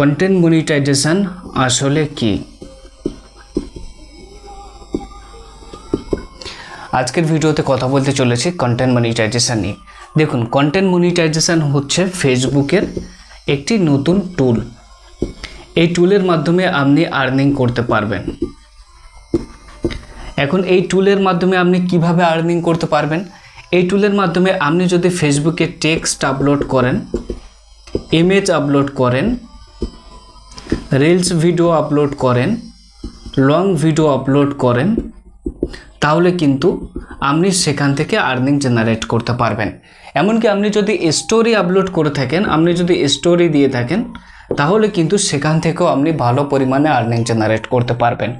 Content monetization আসলে কি? আজকের ভিডিওতে কথা বলতে চলেছি কন্টেন্ট মনিটাইজেশন নিয়ে। দেখুন কন্টেন্ট মনিটাইজেশন হচ্ছে ফেসবুকের একটি নতুন টুল এই টুলের মাধ্যমে আপনি আর্নিং করতে পারবেন। এখন এই টুলের মাধ্যমে আপনি কীভাবে আর্নিং করতে পারবেন? এই টুলের মাধ্যমে আপনি যদি ফেসবুকে টেক্সট আপলোড করেন ইমেজ আপলোড করেন রিলস ভিডিও আপলোড করেন লং ভিডিও আপলোড করেন, তাহলে কিন্তু আপনি সেখান থেকে আর্নিং জেনারেট করতে পারবেন। এমনকি আপনি যদি স্টোরি আপলোড করে থাকেন, আপনি যদি স্টোরি দিয়ে থাকেন, তাহলে কিন্তু সেখান থেকেও আপনি ভালো পরিমাণে আর্নিং জেনারেট করতে পারবেন।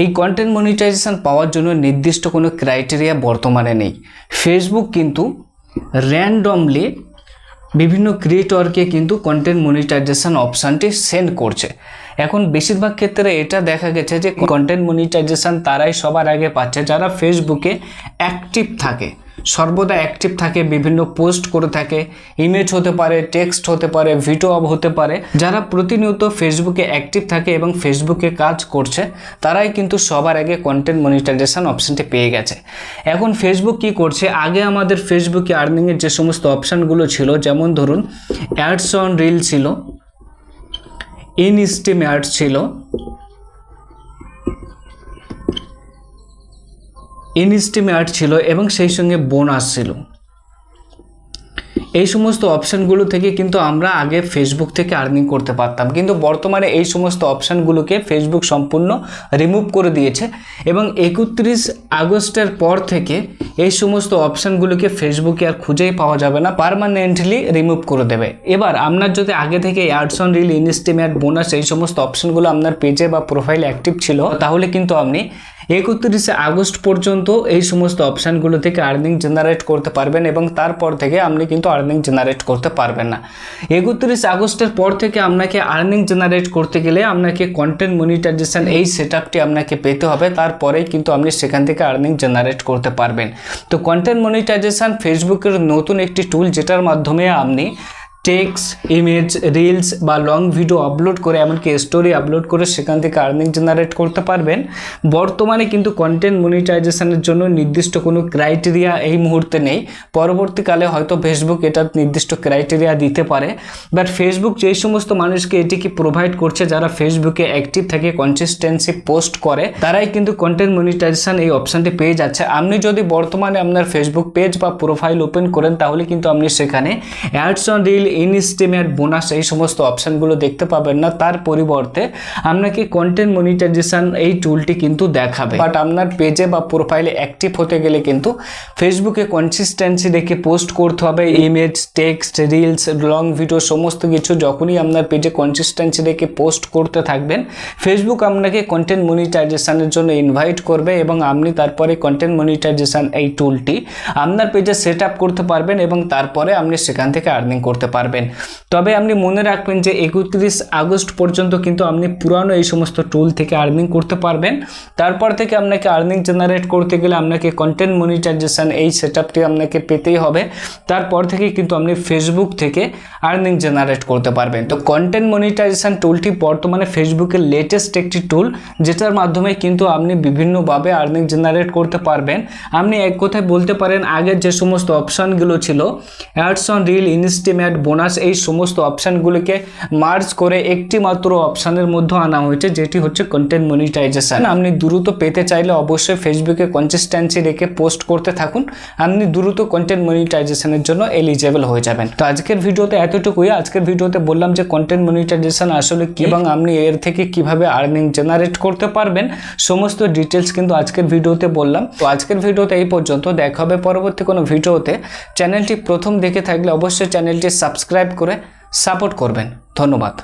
এই কন্টেন্ট মনিটাইজেশন পাওয়ার জন্য নির্দিষ্ট কোনো ক্রাইটেরিয়া বর্তমানে নেই। ফেসবুক কিন্তু র্যান্ডমলি বিভিন্ন ক্রিয়েটরকে কিন্তু কন্টেন্ট মনিটাইজেশান অপশানটি সেন্ড করছে। এখন বেশিরভাগ ক্ষেত্রে এটা দেখা গেছে যে কন্টেন্ট মনিটাইজেশান তারাই সবার আগে পাচ্ছে যারা ফেসবুকে অ্যাক্টিভ থাকে। সর্বদা অ্যাক্টিভ থাকে, বিভিন্ন পোস্ট করে থাকে ইমেজ হতে পারে টেক্সট হতে পারে ভিডিও হতে পারে। যারা প্রতিনিয়ত ফেসবুকে অ্যাক্টিভ থাকে এবং ফেসবুকে কাজ করছে, তারাই কিন্তু সবার আগে কন্টেন্ট মনিটাইজেশন অপশানটি পেয়ে গেছে। এখন ফেসবুক কি করছে? আগে আমাদের ফেসবুকে আর্নিংয়ের যে সমস্ত অপশানগুলো ছিল, যেমন ধরুন অ্যাডস অন রিল ছিল ইন স্টিম অ্যাডস ছিল ইনস্টিমেট ছিল এবং সেই সঙ্গে বোনাস ছিল। এই সমস্ত অপশানগুলো থেকে কিন্তু আমরা আগে ফেসবুক থেকে আর্নিং করতে পারতাম। কিন্তু বর্তমানে এই সমস্ত অপশানগুলোকে ফেসবুক সম্পূর্ণ রিমুভ করে দিয়েছে এবং একত্রিশ আগস্টের পর থেকে এই সমস্ত অপশানগুলোকে ফেসবুকে আর খুঁজেই পাওয়া যাবে না পারমানেন্টলি রিমুভ করে দেবে। এবার আপনার যদি আগে থেকে অ্যাডস অন রিল ইনস্টিমেট বোনাস এই সমস্ত অপশানগুলো আপনার পেজে বা প্রোফাইলে অ্যাক্টিভ ছিল, তাহলে কিন্তু আপনি একত্রিশে আগস্ট পর্যন্ত এই সমস্ত অপশানগুলো থেকে আর্নিং জেনারেট করতে পারবেন এবং তারপর থেকে আপনি কিন্তু আর্নিং জেনারেট করতে পারবেন না। একত্রিশ আগস্টের পর থেকে আপনাকে আর্নিং জেনারেট করতে গেলে আপনাকে কন্টেন্ট মনিটাইজেশন এই সেট আপটি আপনাকে পেতে হবে, তারপরেই কিন্তু আপনি সেখান থেকে আর্নিং জেনারেট করতে পারবেন। তো কন্টেন্ট মনিটাইজেশন ফেসবুকের নতুন একটি টুল যেটার মাধ্যমে আপনি টেক্স, ইমেজ, রিলস বা লং ভিডিও আপলোড করে, এমনকি স্টোরি আপলোড করে সেখান থেকে আর্নিং জেনারেট করতে পারবেন। বর্তমানে কিন্তু কন্টেন্ট মনিটাইজেশনের জন্য নির্দিষ্ট কোনো ক্রাইটেরিয়া এই মুহূর্তে নেই। পরবর্তীকালে হয়তো ফেসবুক এটা নির্দিষ্ট ক্রাইটেরিয়া দিতে পারে। বাট ফেসবুক যেই সমস্ত মানুষকে এটিকে প্রোভাইড করছে, যারা ফেসবুকে অ্যাক্টিভ থাকে কনসিস্টেন্সি পোস্ট করে, তারাই কিন্তু কন্টেন্ট মনিটাইজেশন এই অপশানটি পেয়ে যাচ্ছে। আপনি যদি বর্তমানে আপনার ফেসবুক পেজ বা প্রোফাইল ওপেন করেন, তাহলে কিন্তু আপনি সেখানে অ্যাডস অন রিল ইনস্টিমেট বোনাস, এই সমস্ত অপশানগুলো দেখতে পাবেন না। তার পরিবর্তে আপনাকে কন্টেন্ট মনিটাইজেশান এই টুলটি কিন্তু দেখাবে। বাট আপনার পেজে বা প্রোফাইলে অ্যাক্টিভ হতে গেলে কিন্তু ফেসবুকে কনসিস্টেন্সি রেখে পোস্ট করতে হবে। Image text reels long video সমস্ত কিছু যখনই আপনার পেজে কনসিস্টেন্সি রেখে পোস্ট করতে থাকবেন ফেসবুক আপনাকে কন্টেন্ট মনিটাইজেশানের জন্য ইনভাইট করবে এবং আপনি তারপরে কন্টেন্ট মনিটাইজেশান এই টুলটি আপনার পেজে সেট করতে পারবেন এবং তারপরে আপনি সেখান থেকে আর্নিং করতে পারবেন। তবে আপনি মনে রাখবেন যে একত্রিশ আগস্ট পর্যন্ত কিন্তু আপনি পুরানো এই সমস্ত টুল থেকে আর্নিং করতে পারবেন। তারপর থেকে আপনাকে আর্নিং জেনারেট করতে গেলে আপনাকে কন্টেন্ট মনিটাইজেশন এই সেট আপনাকে পেতেই হবে। তারপর থেকে কিন্তু আপনি ফেসবুক থেকে আর্নিং জেনারেট করতে পারবেন। তো কন্টেন্ট মনিটাইজেশন টুলটি বর্তমানে ফেসবুকের লেটেস্ট একটি টুল যেটার মাধ্যমে কিন্তু আপনি বিভিন্নভাবে আর্নিং জেনারেট করতে পারবেন। আপনি এক কথায় বলতে পারেন আগের যে সমস্ত অপশানগুলো ছিল অ্যাডস অন রিল ইনস্টিমেট বোনাস এই সমস্ত অপশানগুলোকে মার্জ করে একটি মাত্র অপশানের মধ্যে আনা হয়েছে, যেটি হচ্ছে কন্টেন্ট মনিটাইজেশন আপনি দ্রুত পেতে চাইলে অবশ্যই ফেসবুকে কনসিস্টেন্সি রেখে পোস্ট করতে থাকুন। আপনি দ্রুত কন্টেন্ট মনিটাইজেশনের জন্য এলিজেবল হয়ে যাবেন। তো আজকের ভিডিওতে এতটুকুই। আজকের ভিডিওতে বললাম যে কন্টেন্ট মনিটাইজেশন আসলে কি এবং আপনি এর থেকে কীভাবে আর্নিং জেনারেট করতে পারবেন, সমস্ত ডিটেলস কিন্তু আজকের ভিডিওতে বললাম। তো আজকের ভিডিওতে এই পর্যন্ত। দেখা হবে পরবর্তী কোনো ভিডিওতে। চ্যানেলটি প্রথম দেখে থাকলে অবশ্যই চ্যানেলটি সাবস্ক্রাইব করে সাপোর্ট করবেন। ধন্যবাদ।